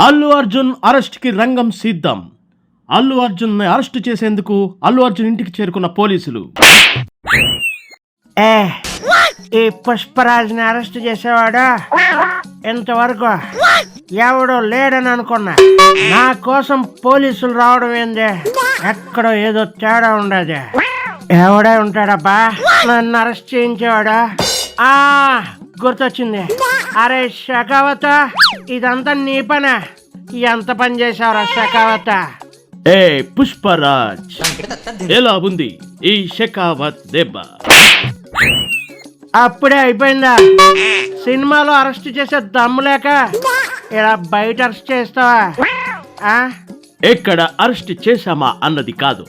అల్లు అర్జున్ అరెస్ట్కి రంగం సిద్ధం. అల్లు అర్జున్ అరెస్ట్ చేసేందుకు అల్లు అర్జున్ ఇంటికి చేరుకున్న పోలీసులు. ఏ ఈ పుష్పరాజ్ని అరెస్ట్ చేసేవాడు? ఇంతవరకు ఎవడో లేడని అనుకున్నా. నా కోసం పోలీసులు రావడం ఏంది? ఎక్కడో ఏదో తేడా ఉండదు. ఎవడే ఉంటాడబ్బా? నన్ను అరెస్ట్ చేయించేవాడా? ఆ గుర్తొచ్చింది. అరే షకావత ఇదంతా నీ పనే. ఎంత పని చేసావురా షకావత? ఏ పుష్పరాజ్. ఎలా ఉంది ఈ షెకావత్ దెబ్బ. అప్పుడే అయిపోయిందా? సినిమాలో అరెస్ట్ చేసే దమ్ము లేక ఇలా బయట అరెస్ట్ చేస్తావా? ఆ? ఎక్కడ అరెస్ట్ చేశామా అన్నది కాదు.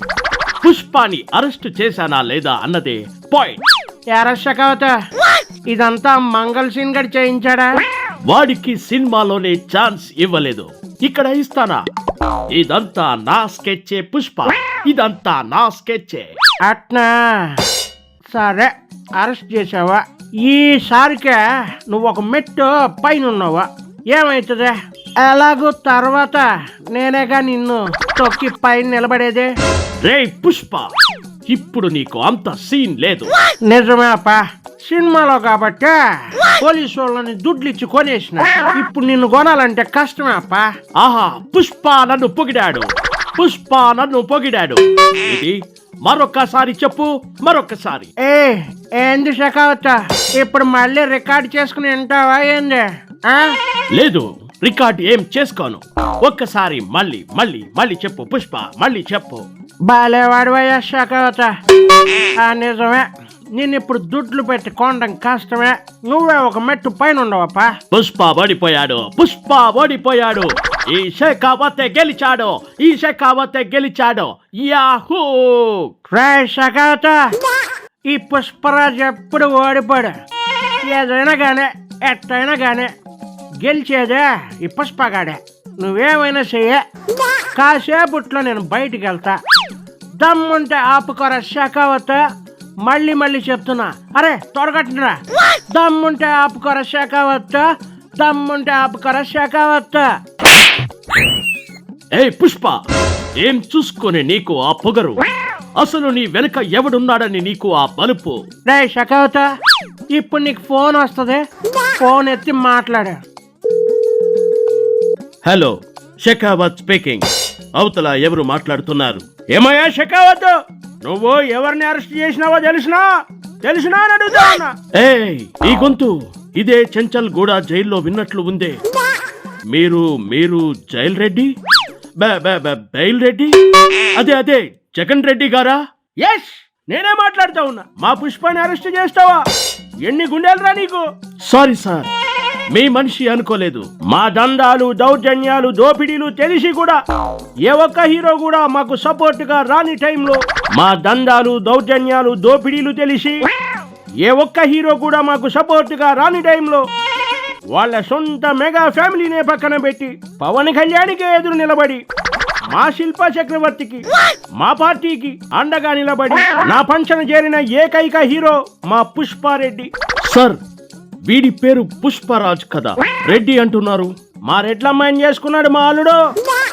పుష్పాని అరెస్ట్ చేశానా లేదా అన్నదే పాయింట్. ఎరా షకావత? ఇదంతా మంగళ సీన్ గడి చేయించాడా? వాడికి సినిమాలోనే ఛాన్స్ ఇవ్వలేదు. ఇక్కడ ఇస్తానా? ఇదంతా నా స్కెచ్చే పుష్ప. ఇదంతా నా స్కెచ్చే. అట్నా? సరే అరెస్ట్ చేసావా ఈసారికే నువ్వు ఒక మెట్టు పైన ఉన్నావా ఏమవుతుంది ఎలాగో తర్వాత నేనేగా నిన్ను తొక్కి పైన నిలబడేది? రే పుష్ప! ఇప్పుడు నీకు అంత సీన్ లేదు. నిజమే అప్ప సినిమాలో కాబట్టి పోలీసు వాళ్ళని దుడ్లు ఇచ్చి కొనేసిన ఇప్పుడు నిన్ను కొనాలంటే కష్టమే అప్ప ఆహా పుష్ప నన్ను పొగిడాడు. పుష్ప నన్ను పొగిడాడు. ఇది మరొకసారి చెప్పు మరొకసారి ఏ ఏంది షకావత ఇప్పుడు మళ్ళీ రికార్డ్ చేసుకుని వింటావా ఏంది? ఆ? లేదు రికార్డ్ ఏం చేసుకోను. ఒక్కసారి మళ్ళీ మళ్ళీ మళ్ళీ చెప్పు పుష్ప మళ్ళీ చెప్పు. బాలేవాడివయ్యా ఆ నిజమే. నేను ఇప్పుడు దుడ్లు పెట్టి కొనడం కష్టమే. నువ్వే ఒక మెట్టు పైన ఉండవప్ప పుష్ప ఓడిపోయాడు. పుష్ప ఓడిపోయాడు. ఈ షెకావతే గెలిచాడు. ఈ షెకావతే గెలిచాడు. యాహూ! రే ఈ పుష్పరాజు ఎప్పుడు ఓడిపోడు? ఏదైనా గానే ఎట్టయినా గానే గెలిచేదే ఈ పుష్పగాడే. నువ్వేమైనా చెయ్య. కాసేపట్లో నేను బయటికి వెళ్తా దమ్ముంటే ఆపుకోరా షకావత. మళ్ళీ మళ్ళీ చెప్తున్నా. అరే త్వరగట్టురా దమ్ముంటే ఆపుకోరా షకావత. దమ్ముంటే ఆపుకోరా షకావత. ఏ పుష్ప ఏం చూసుకొని నీకు ఆ పొగరు? అసలు నీ వెనక ఎవడున్నాడని నీకు ఆ బలుపు? రే షకావత ఇప్పుడు నీకు ఫోన్ వస్తుంది. ఫోన్ ఎత్తి మాట్లాడు. హలో షెకావత్ స్పీకింగ్ అవతల ఎవరు మాట్లాడుతున్నారు? ఏమయ్యా షెకావత్? నువ్వు ఎవరిని అరెస్ట్ చేసినావో తెలిసినా? తెలిసినా అని అడుగుతా ఉన్నా. ఏయ్ ఈ గొంతు. ఇదే చెంచల్ గూడ జైల్లో విన్నట్లు ఉందే. మీరు మీరు జైల్ రెడ్డి? బ- బ- బ- బైల్ రెడ్డి? అదే అదే జగన్ రెడ్డి గారా? ఎస్ నేనే మాట్లాడుతా ఉన్నా. మా పుష్పాన్ని అరెస్ట్ చేస్తావా? ఎన్ని గుండెలరా నీకు? Sorry sir. మీ మనిషి అనుకోలేదు. మా దందాలు దౌర్జన్యాలు దోపిడీలు తెలిసి కూడా ఏ ఒక్క హీరో కూడా మాకు సపోర్ట్గా రాని టైంలో మా దందాలు దౌర్జన్యాలు దోపిడీలు తెలిసి ఏ ఒక్క హీరో కూడా మాకు సపోర్ట్గా రాని టైంలో వాళ్ళ సొంత మెగా ఫ్యామిలీనే పక్కన పెట్టి పవన్ కళ్యాణికే ఎదురు నిలబడి మా శిల్ప చక్రవర్తికి మా పార్టీకి అండగా నిలబడి నా పంచన చేరిన ఏకైక హీరో మా పుష్పారెడ్డి. సార్ వీడి పేరు పుష్పరాజ్ కదా. రెడ్డి అంటున్నారు మా రెడ్లమ్మాయిని చేసుకున్నాడు మా అల్లుడు.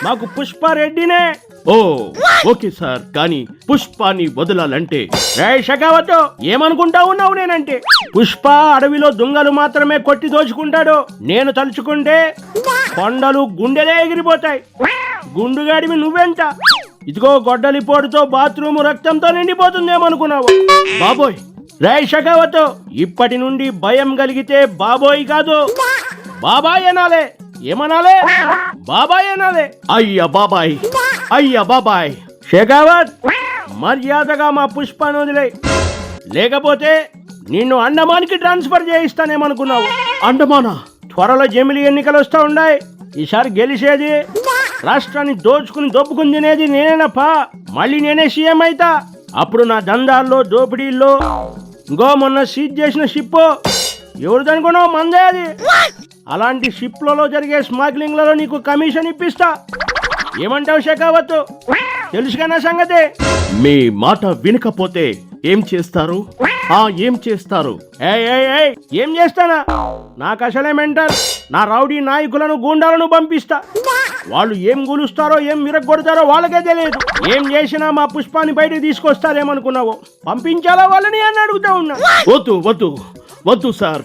మాకు పుష్ప రెడ్డినే. ఓ ఓకే సార్ కానీ పుష్పాని వదలాలంటే రేయ్ షకావత్ ఏమనుకుంటా ఉన్నావు నేనంటే? పుష్ప అడవిలో దొంగలు మాత్రమే కొట్టి దోచుకుంటాడు. నేను తలుచుకుంటే కొండలు గుండెలే ఎగిరిపోతాయి. గుండుగాడివి నువ్వెంత? ఇదిగో గొడ్డలి పోటుతో బాత్రూమ్ రక్తంతో నిండిపోతుందేమనుకున్నావు? బాబోయ్ రేయ్ షకావత్ ఇప్పటి నుండి భయం కలిగితే బాబోయ్ కాదు. బాబాయ్ అనాలే. ఏమనాలే? బాబాయ్ అనాలే. అయ్య బాబాయ్. అయ్య బాబాయ్. షెకావత్ మర్యాదగా మా పుష్పాన్ని వదిలే లేకపోతే నిన్ను అండమాన్కి ట్రాన్స్ఫర్ చేయిస్తానేమనుకున్నావు? అండమానా? త్వరలో జమిలి ఎన్నికలు వస్తా ఉన్నాయి ఈసారి గెలిచేది రాష్ట్రాన్ని దోచుకుని దొప్పుకుని తినేది నేనేనప్పా. మళ్ళీ నేనే సీఎం అయితా. అప్పుడు నా దందాల్లో దోపిడీల్లో ఇంకో మొన్న సీజ్ చేసిన షిప్ ఎవరిదనుకున్నావు మందే అది. అలాంటి షిప్లలో జరిగే స్మగ్లింగ్లలో నీకు కమిషన్ ఇప్పిస్తా. ఏమంటావు శేఖావత్ తెలుసుగా నా సంగతి? మీ మాట వినకపోతే ఏం చేస్తారు? ఏం చేస్తారు? ఏయ్, ఏయ్, ఏయ్, ఏం చేస్తానా? నాకు అసలే మెంటర్ నా రౌడీ నాయకులను గూండాలను పంపిస్తా. వాళ్ళు ఏం గులుస్తారో ఏం విరగొడతారో వాళ్ళకే తెలియదు. ఏం చేసినా మా పుష్పాన్ని బయటికి తీసుకొస్తారేమనుకున్నావో? పంపించాలా వాళ్ళని అని అడుగుతా ఉన్నా. వద్దు వద్దు వద్దు సార్.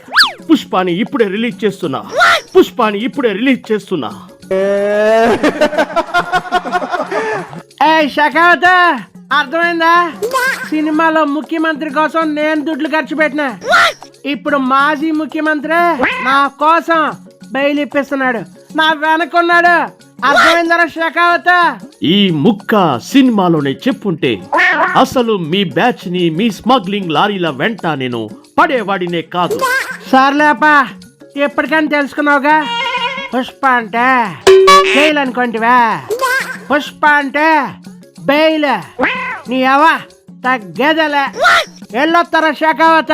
పుష్పాని ఇప్పుడే రిలీజ్ చేస్తున్నా. పుష్పాని ఇప్పుడే రిలీజ్ చేస్తున్నా. ఏ అర్థమైందా? సినిమాలో ముఖ్యమంత్రి కోసం నేను దుడ్లు ఖర్చు పెట్టిన. ఇప్పుడు మాజీ ముఖ్యమంత్రి నా కోసం బెయిల్ ఇప్పిస్తున్నాడు. నా వెనకున్నాడు అర్థమైందా శకావత ఈ ముక్క సినిమాలోనే చెప్పుంటే అసలు మీ బ్యాచ్ని మీ స్మగ్లింగ్ లారీల వెంట నేను పడేవాడినే కాదు. సర్లేపా ఎప్పటికైనా తెలుసుకున్నావుగా? పుష్ప అంటే జైలు అనుకోంటివా పుష్ప అంటే బెయిల్. నీ అవ ತಗ್ಗದಲ್ಲ ಎಲ್ಲೋ ತರ ಶಾಖಾವತ.